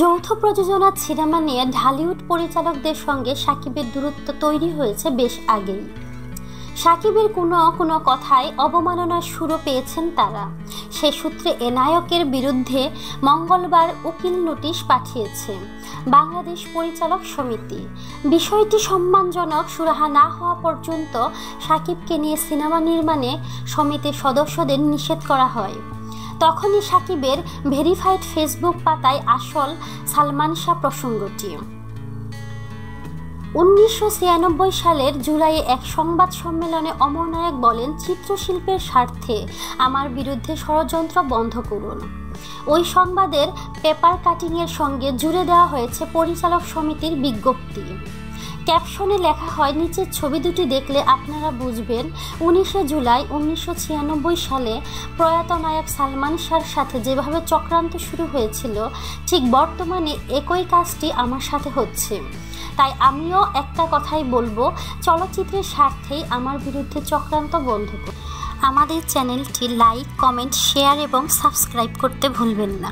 যৌথ প্রযোজনার সিনেমা নিয়ে ঢালিউড পরিচালকদের সঙ্গে সাকিবের দূরত্ব তৈরি হয়েছে বেশ আগেই। সাকিবের কোনো কোনো কথায় অবমাননার সুরও পেয়েছেন তারা। সে সূত্রে এ নায়কের বিরুদ্ধে মঙ্গলবার উকিল নোটিশ পাঠিয়েছে বাংলাদেশ পরিচালক সমিতি। বিষয়টি সম্মানজনক, সুরাহা না হওয়া পর্যন্ত সাকিবকে নিয়ে সিনেমা নির্মাণে সমিতির সদস্যদের নিষেধ করা হয়। তখনই সাকিবের ভেরিফাইড ফেসবুক পাতায় আসল সালমান শাহ প্রসঙ্গটি। উনিশশো ছিয়ানব্বই সালের জুলাইয়ে এক সংবাদ সম্মেলনে অমরনায়ক বলেন, চিত্রশিল্পের স্বার্থে আমার বিরুদ্ধে ষড়যন্ত্র বন্ধ করুন। ওই সংবাদের পেপার কাটিংয়ের সঙ্গে জুড়ে দেওয়া হয়েছে পরিচালক সমিতির বিজ্ঞপ্তি। ক্যাপশনে লেখা হয়, নিচের ছবি দুটি দেখলে আপনারা বুঝবেন, উনিশে জুলাই উনিশশো ছিয়ানব্বই সালে প্রয়াত নায়ক সালমান শাহর সাথে যেভাবে চক্রান্ত শুরু হয়েছিল, ঠিক বর্তমানে একই কাজটি আমার সাথে হচ্ছে। তাই আমিও একটা কথাই বলব, চলচ্চিত্রের স্বার্থেই আমার বিরুদ্ধে চক্রান্ত বন্ধ আমাদের চ্যানেলটি লাইক, কমেন্ট, শেয়ার এবং সাবস্ক্রাইব করতে ভুলবেন না।